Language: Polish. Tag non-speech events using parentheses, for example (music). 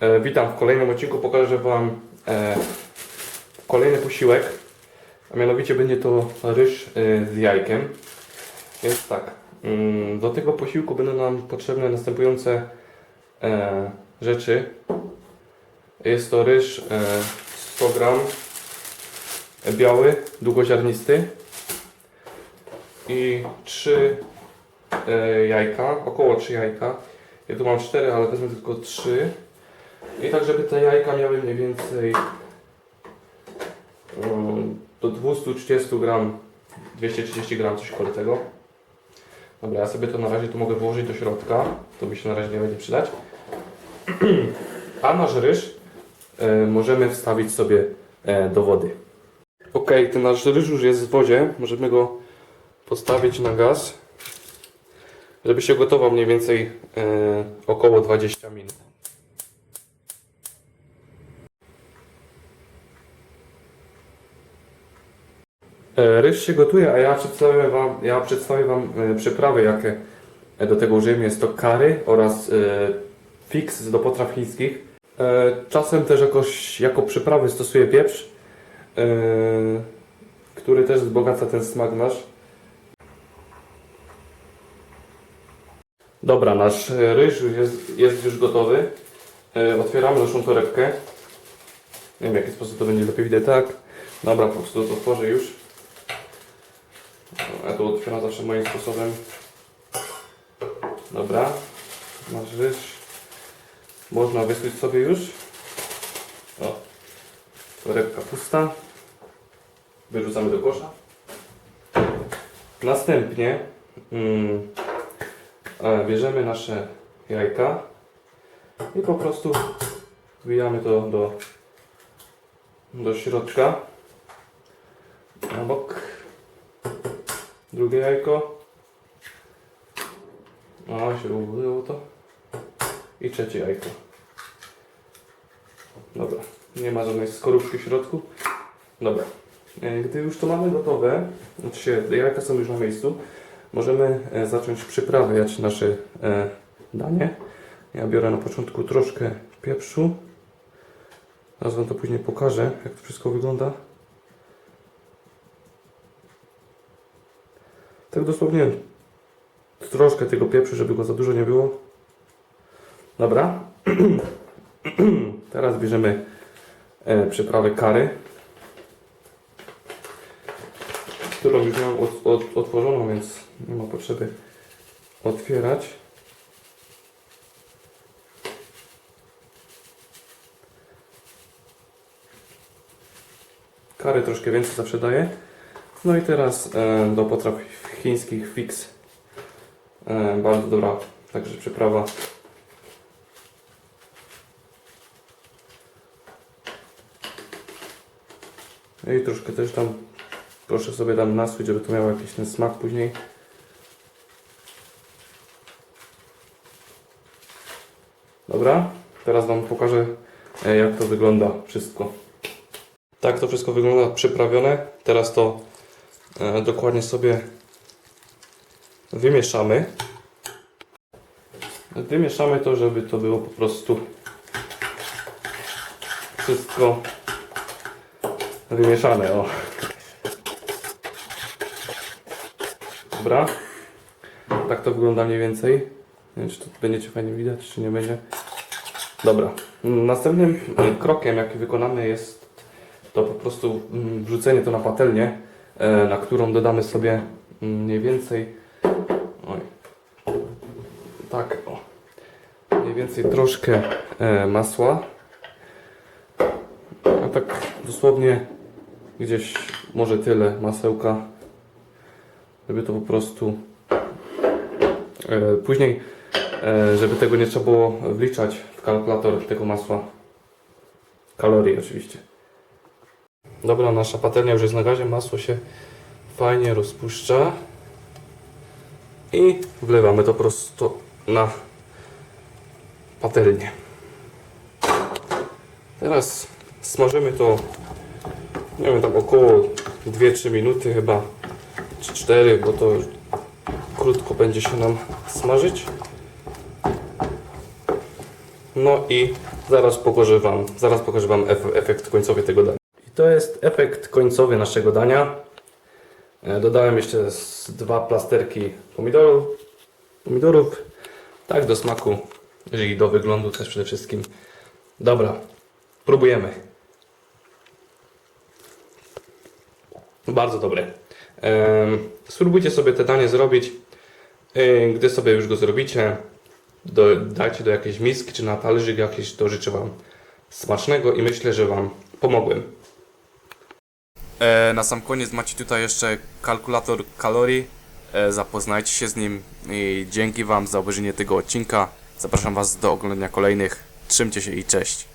E, witam w kolejnym odcinku. Pokażę Wam e, kolejny posiłek. A mianowicie będzie to ryż e, z jajkiem. Więc tak, mm, do tego posiłku będą nam potrzebne następujące rzeczy. Jest to ryż e, 100 gram biały, długoziarnisty i 3 e, jajka, około 3 jajka. Ja tu mam 4, ale wezmę tylko 3. I tak, żeby te jajka miały mniej więcej um, do 230 gram, 230 gram, coś koło tego. Dobra, ja sobie to na razie tu mogę włożyć do środka. To mi się na razie nie będzie przydać. (clears throat) A nasz ryż e, możemy wstawić sobie e, do wody. Ok, ten nasz ryż już jest w wodzie. Możemy go postawić na gaz, żeby się gotował mniej więcej e, około 20 minut. Ryż się gotuje, a ja przedstawię Wam, ja przedstawię wam e, przyprawy, jakie e, do tego użyjemy. Jest to curry oraz e, fix do potraw chińskich. E, Czasem też jakoś, jako przyprawy stosuję pieprz, e, który też wzbogaca ten smak nasz. Dobra, nasz e, ryż jest, jest już gotowy. E, Otwieramy naszą torebkę. Nie wiem w jaki sposób to będzie lepiej widać. Tak. Dobra, po prostu to otworzę już. Ja to otwieram zawsze moim sposobem. Dobra. Masz ryż. Można wysłuć sobie już. O. Torebka pusta. Wyrzucamy do kosza. Następnie mm, e, bierzemy nasze jajka i po prostu wbijamy to do, do środka. Na bok. Drugie jajko. O, się udało to. I trzecie jajko. Dobra. Nie ma żadnej skorupki w środku. Dobra. E, Gdy już to mamy gotowe, znaczy jajka są już na miejscu, możemy e, zacząć przyprawiać nasze e, danie. Ja biorę na początku troszkę pieprzu. Zaraz Wam to później pokażę, jak to wszystko wygląda. Tak dosłownie troszkę tego pieprzu, żeby go za dużo nie było. Dobra. (clears throat) Teraz bierzemy e, przyprawę kary, którą już mam od, od, otworzoną, więc nie ma potrzeby otwierać. Kary troszkę więcej zawsze daje. No i teraz e, do potraw chińskich fix. E, bardzo dobra także przyprawa. No i troszkę też tam proszę sobie tam nasłyć, żeby to miało jakiś ten smak później. Dobra, teraz Wam pokażę e, jak to wygląda wszystko. Tak to wszystko wygląda przyprawione. Teraz to dokładnie sobie wymieszamy. Wymieszamy to, żeby to było po prostu wszystko wymieszane. O. Dobra. Tak to wygląda mniej więcej. Nie wiem, czy to będziecie fajnie widać, czy nie będzie. Dobra. Następnym e, krokiem, jaki wykonamy jest to po prostu mm, wrzucenie to na patelnię, e, na którą dodamy sobie mm, mniej więcej oj, tak o, mniej więcej troszkę e, masła. A tak dosłownie gdzieś może tyle masełka żeby to po prostu e, później e, żeby tego nie trzeba było wliczać w kalkulator tego masła. Kalorii oczywiście Dobra, nasza patelnia już jest na gazie, masło się fajnie rozpuszcza i wlewamy to prosto na patelnię. Teraz smażymy to, nie wiem, tam około 2-3 minuty chyba, czy 4, bo to krótko będzie się nam smażyć. No i zaraz pokażę Wam, zaraz pokażę Wam ef- efekt końcowy tego dania. To jest efekt końcowy naszego dania. E, Dodałem jeszcze dwa plasterki pomidorów, pomidorów, tak do smaku, czyli do wyglądu też przede wszystkim. Dobra, próbujemy. Bardzo dobre. Spróbujcie sobie te danie zrobić. E, Gdy sobie już go zrobicie, do, dajcie do jakiejś miski czy na talerzyk jakiś, to życzę Wam smacznego i myślę, że Wam pomogłem. E, na sam koniec macie tutaj jeszcze kalkulator kalorii. E, zapoznajcie się z nim i dzięki Wam za obejrzenie tego odcinka. Zapraszam Was do oglądania kolejnych. Trzymcie się i cześć.